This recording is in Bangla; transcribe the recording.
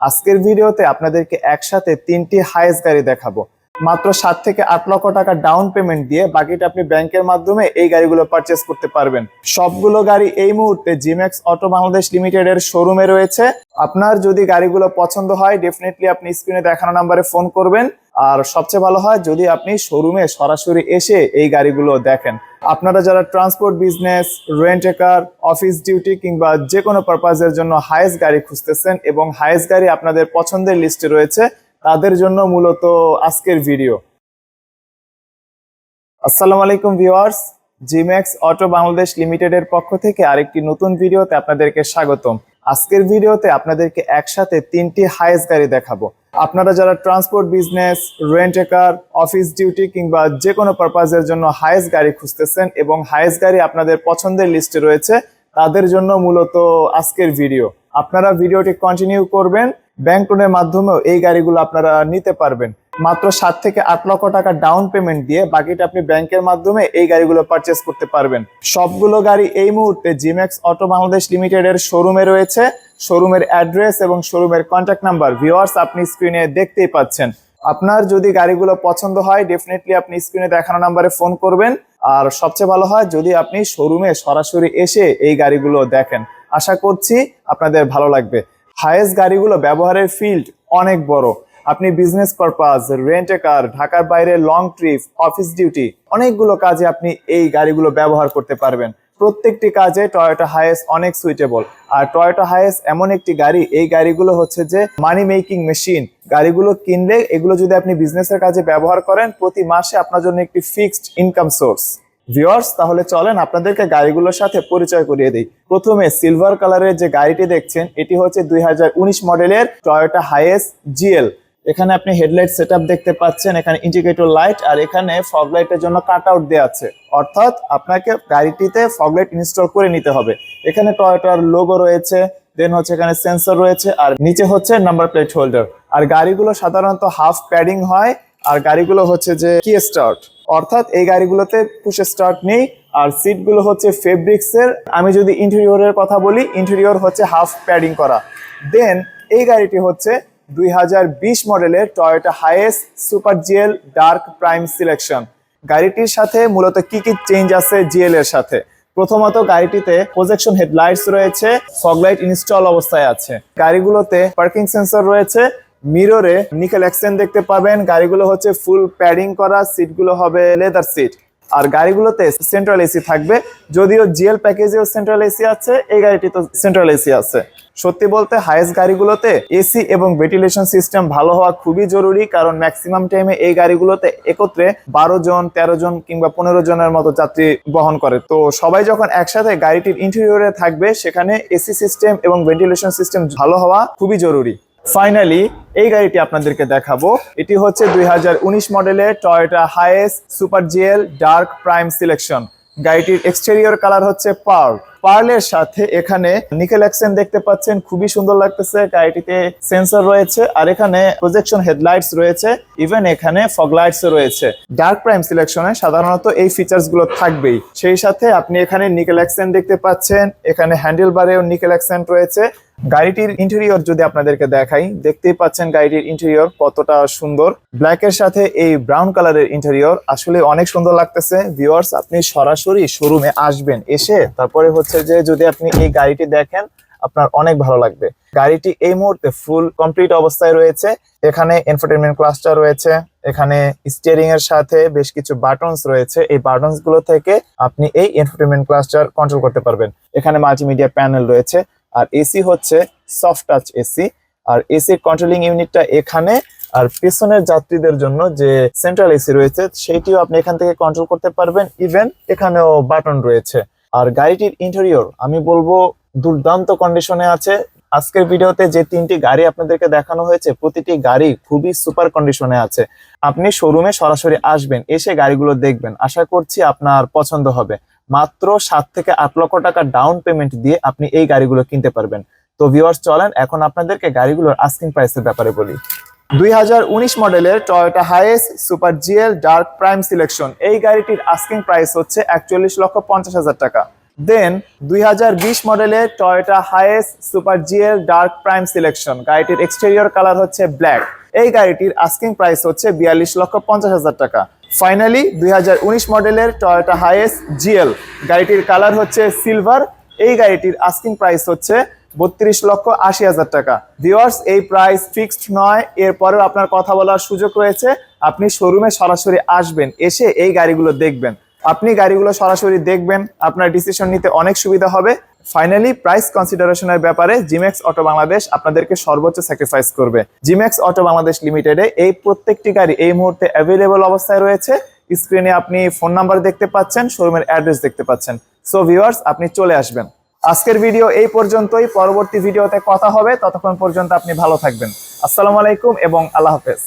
আজকের ভিডিওতে আপনাদেরকে একসাথে তিনটি হাইস গাড়ি দেখাবো। মাত্র সাত থেকে আট লক্ষ টাকা ডাউন পেমেন্ট দিয়ে বাকিটা আপনি ব্যাংকের মাধ্যমে এই গাড়িগুলো পারচেস করতে পারবেন। সবগুলো গাড়ি এই মুহূর্তে জিম্যাক্স অটো বাংলাদেশ লিমিটেড এর শোরুমে রয়েছে। আপনার যদি গাড়িগুলো পছন্দ হয় ডেফিনেটলি আপনি স্ক্রিনে দেখানো নাম্বারে ফোন করবেন। আর সবচেয়ে ভালো হয়, যদি আপনি শোরুমে সরাসরি এসে এই গাড়িগুলো দেখেন। আপনারা যারা transport business rent car office duty কিংবা যে কোনো পারপাজের জন্য হায়েস্ট গাড়ি খুঁজতেছেন এবং হায়েস্ট গাড়ি আপনাদের পছন্দের লিস্টে রয়েছে, তাদের জন্য মূলত আজকের ভিডিও আসসালামু আলাইকুম ভিউয়ার্স জিম্যাক্স অটো বাংলাদেশ লিমিটেডের পক্ষ থেকে আরেকটি নতুন ভিডিওতে আপনাদেরকে স্বাগতম। আজকের ভিডিওতে আপনাদেরকে একসাথে তিনটি হাইয়েস্ট গাড়ি দেখাবো। আপনারা যারা transport business rent office duty কিংবা যে কোনো পারপাজের জন্য হাইয়েস্ট গাড়ি খুঁজতেছেন এবং হাইয়েস্ট গাড়ি আপনাদের পছন্দের লিস্টে রয়েছে, তাদের জন্য মূলত আজকের ভিডিও আপনারা ভিডিওটি কন্টিনিউ করবেন ব্যাংক লোনের মাধ্যমেও এই গাড়িগুলো আপনারা নিতে পারবেন। মাত্র সাত থেকে আট লক্ষ টাকা ডাউন পেমেন্ট দিয়ে বাকিটা আপনি ব্যাংকের মাধ্যমে এই গাড়িগুলো পারচেস করতে পারবেন। সবগুলো গাড়ি এই মুহূর্তে জিম্যাক্স অটো বাংলাদেশ লিমিটেড এর শোরুমে রয়েছে। শোরুমের অ্যাড্রেস এবং শোরুমের কন্ট্যাক্ট নাম্বার ভিওয়ার্স আপনি স্ক্রিনে দেখতেই পাচ্ছেন। আপনার যদি গাড়িগুলো পছন্দ হয় ডেফিনেটলি আপনি স্ক্রিনে দেখানো নাম্বারে ফোন করবেন। আর সবচেয়ে ভালো হয়, যদি আপনি শোরুমে সরাসরি এসে এই গাড়িগুলো দেখেন। আশা করছি আপনাদের ভালো লাগবে। হায়েস্ট গাড়িগুলো ব্যবহারের ফিল্ড অনেক বড়। আপনি business purpose rent a car ঢাকার বাইরে লং ট্রিপ অফিস ডিউটি অনেকগুলো কাজে আপনি এই গাড়িগুলো ব্যবহার করতে পারবেন। প্রত্যেকটি কাজে টয়োটা হাইয়েস্ট অনেক সুইটেবল আর টয়োটা হাইয়েস্ট এমন একটি গাড়ি, এই গাড়িগুলো হচ্ছে যে মানি মেকিং মেশিন গাড়িগুলো কিনলে এগুলো যদি আপনি বিজনেসের কাজে ব্যবহার করেন, প্রতি মাসে আপনার জন্য একটি ফিক্সড ইনকাম সোর্স ভিওয়ার্স তাহলে চলেন আপনাদেরকে গাড়িগুলোর সাথে পরিচয় করিয়ে দিই। প্রথমে সিলভার কালারের যে গাড়িটি দেখছেন, এটি হচ্ছে দুই হাজার উনিশ মডেলের টয়োটা হাইয়েস জিএল এখানে আপনি হেডলাইট সেটআপ দেখতে পাচ্ছেন, এখানে ইন্ডিকেটর লাইট, আর এখানে ফগ লাইটের জন্য কাট আউট দেওয়া আছে। অর্থাৎ আপনাকে গাড়িটিতে ফগ লাইট ইনস্টল করে নিতে হবে। এখানে টয়োটার লোগো রয়েছে, দেন হচ্ছে এখানে সেন্সর রয়েছে, আর নিচে হচ্ছে নাম্বার প্লেট হোল্ডার। আর গাড়িগুলো সাধারণত হাফ প্যাডিং হয়, আর গাড়িগুলো হচ্ছে যে কি স্টার্ট? অর্থাৎ এই গাড়িগুলোতে পুশ স্টার্ট নেই, আর সিটগুলো হচ্ছে ফেব্রিক্স এর আমি যদি ইন্টেরিয়রের কথা বলি ইন্টেরিয়র হচ্ছে হাফ প্যাডিং করা। দেন এই গাড়িটি হচ্ছে দুই হাজার বিশ মডেলের Toyota Hiace super GL dark prime selection. গাড়িটির সাথে মূলত কি কি চেঞ্জ আছে জিএল এর সাথে? প্রথমত গাড়িটিতে প্রজেকশন হেডলাইটস রয়েছে ফগলাইট ইনস্টল অবস্থায় আছে। গাড়িগুলোতে পার্কিং সেন্সর রয়েছে মিররে নিকেল অ্যাক্সেন্ট দেখতে পাবেন, গাড়িগুলো হচ্ছে ফুল প্যাডিং করা সিটগুলো হবে লেদার সিট আর গাড়িগুলোতে সেন্ট্রাল এসি থাকবে। যদিও জিএল প্যাকেজেও সেন্ট্রাল এসি আছে, এই গাড়িটি তো সেন্ট্রাল এসি আছে। সত্যি বলতে হাইয়েস্ট গাড়িগুলোতে এসি এবং ভেন্টিলেশন সিস্টেম ভালো হওয়া খুবই জরুরি, কারণ ম্যাক্সিমাম টাইমে এই গাড়িগুলোতে একত্রে বারো জন, তেরো জন কিংবা পনেরো জনের মতো যাত্রী বহন করে। তো সবাই যখন একসাথে গাড়িটির ইন্টেরিয়রে থাকবে, সেখানে এসি সিস্টেম এবং ভেন্টিলেশন সিস্টেম ভালো হওয়া খুবই জরুরি। ফাইনালি এই গাড়িটি আপনাদেরকে দেখাবো। এটি হচ্ছে দুই মডেলের Toyota Hiace super GL dark prime selection গাড়িটির এক্সটেরিয়র কালার হচ্ছে পার্ল পার্লের সাথে এখানে নিকেল অ্যাকসেন্ট দেখতে পাচ্ছেন, খুবই সুন্দর লাগতেছে। গাড়িটিতে সেন্সর রয়েছে আর এখানে প্রজেকশন হেডলাইটস রয়েছে ইভেন এখানে ফগ লাইটস রয়েছে। ডার্ক প্রাইম সিলেকশনে সাধারণত এই ফিচার্সগুলো থাকবেই। সেই সাথে আপনি এখানে নিকেল অ্যাকসেন্ট দেখতে পাচ্ছেন, এখানে হ্যান্ডেল বারেও নিকেল অ্যাকসেন্ট রয়েছে। গাড়িটির ইন্টেরিয়র যদি আপনাদেরকে দেখাই, দেখতেই পাচ্ছেন গাড়িটির ইন্টেরিয়র কতটা সুন্দর। ব্ল্যাক এর সাথে এই ব্রাউন কালারের ইন্টেরিয়র আসলে অনেক সুন্দর লাগতেছে। ভিউয়ার্স আপনি সরাসরি শোরুমে আসবেন, এসে তারপরে হচ্ছে যে যদি আপনি এই গাড়িটি দেখেন, আপনার অনেক ভালো লাগবে। গাড়িটি এই মুহূর্তে ফুল কমপ্লিট অবস্থায় রয়েছে। এখানে এনফারটেনমেন্ট ক্লাসটা রয়েছে, এখানে স্টিয়ারিং এর সাথে বেশ কিছু বাটনস রয়েছে। এই বাটনসগুলো থেকে আপনি এই এনফারটেনমেন্ট ক্লাসটার কন্ট্রোল করতে পারবেন। এখানে মাল্টিমিডিয়া প্যানেল রয়েছে। আর এসি হচ্ছে সফট টাচ এসি আর এসির কন্ট্রোলিং ইউনিটটা এখানে, আর পেছনের যাত্রীদের জন্য যে সেন্ট্রাল এসি রয়েছে, সেইটিও আপনি এখান থেকে কন্ট্রোল করতে পারবেন। ইভেন এখানেও বাটন রয়েছে। আর গাড়িটির ইন্টেরিয়র আমি বলব দুর্দান্ত কন্ডিশনে আছে। আজকের ভিডিওতে যে তিনটি গাড়ি আপনাদেরকে দেখানো হয়েছে, প্রতিটি গাড়ি খুবই সুপার কন্ডিশনে আছে। আপনি শোরুমে সরাসরি আসবেন, এসে গাড়িগুলো দেখবেন। আশা করছি আপনার পছন্দ হবে। মাত্র সাত থেকে আট লক্ষ টাকা ডাউন পেমেন্ট দিয়ে আপনি এই গাড়িগুলো কিনতে পারবেন। তো ভিউয়ার্স চলেন এখন আপনাদেরকে গাড়িগুলোর আস্কিং প্রাইসের ব্যাপারে বলি। দুই হাজার উনিশ মডেলের Toyota Hiace super GL dark prime selection এই গাড়িটির আস্কিং প্রাইস হচ্ছে একচল্লিশ লক্ষ পঞ্চাশ হাজার টাকা। দেন দুই হাজার বিশ মডেলের Toyota Hiace super GL dark prime selection গাড়িটির এক্সটেরিয়র কালার হচ্ছে ব্ল্যাক এই গাড়িটির আস্কিং প্রাইস হচ্ছে বিয়াল্লিশ লক্ষ পঞ্চাশ হাজার টাকা। ফাইনালি দুই হাজার উনিশ মডেলের টয়োটা হাইয়েস্ট জিএল গাড়িটির কালার হচ্ছে সিলভার এই গাড়িটির আস্কিং প্রাইস হচ্ছে বত্রিশ লক্ষ আশি হাজার টাকা। ভিওয়ার্স এই প্রাইস ফিক্সড নয়। এরপরেও আপনার কথা বলার সুযোগ রয়েছে। আপনি শোরুমে সরাসরি আসবেন, এসে এই গাড়িগুলো দেখবেন। আপনি গাড়িগুলো সরাসরি দেখবেন, আপনার ডিসিশন নিতে অনেক সুবিধা হবে। ফাইনালি প্রাইস কনসিডারেশনের ব্যাপারে জিমেক্স অটো বাংলাদেশ আপনাদেরকে সর্বোচ্চ স্যাক্রিফাইস করবে। জিমেক্স অটো বাংলাদেশ লিমিটেডে এই প্রত্যেকটি গাড়ি এই মুহূর্তে অ্যাভেলেবল অবস্থায় রয়েছে। স্ক্রিনে আপনি ফোন নাম্বার দেখতে পাচ্ছেন শোরুমের অ্যাড্রেস দেখতে পাচ্ছেন। সো ভিউয়ার্স আপনি চলে আসবেন। আজকের ভিডিও এই পর্যন্তই। পরবর্তী ভিডিওতে কথা হবে। ততক্ষণ পর্যন্ত আপনি ভালো থাকবেন। আসসালামু আলাইকুম এবং আল্লাহ হাফেজ।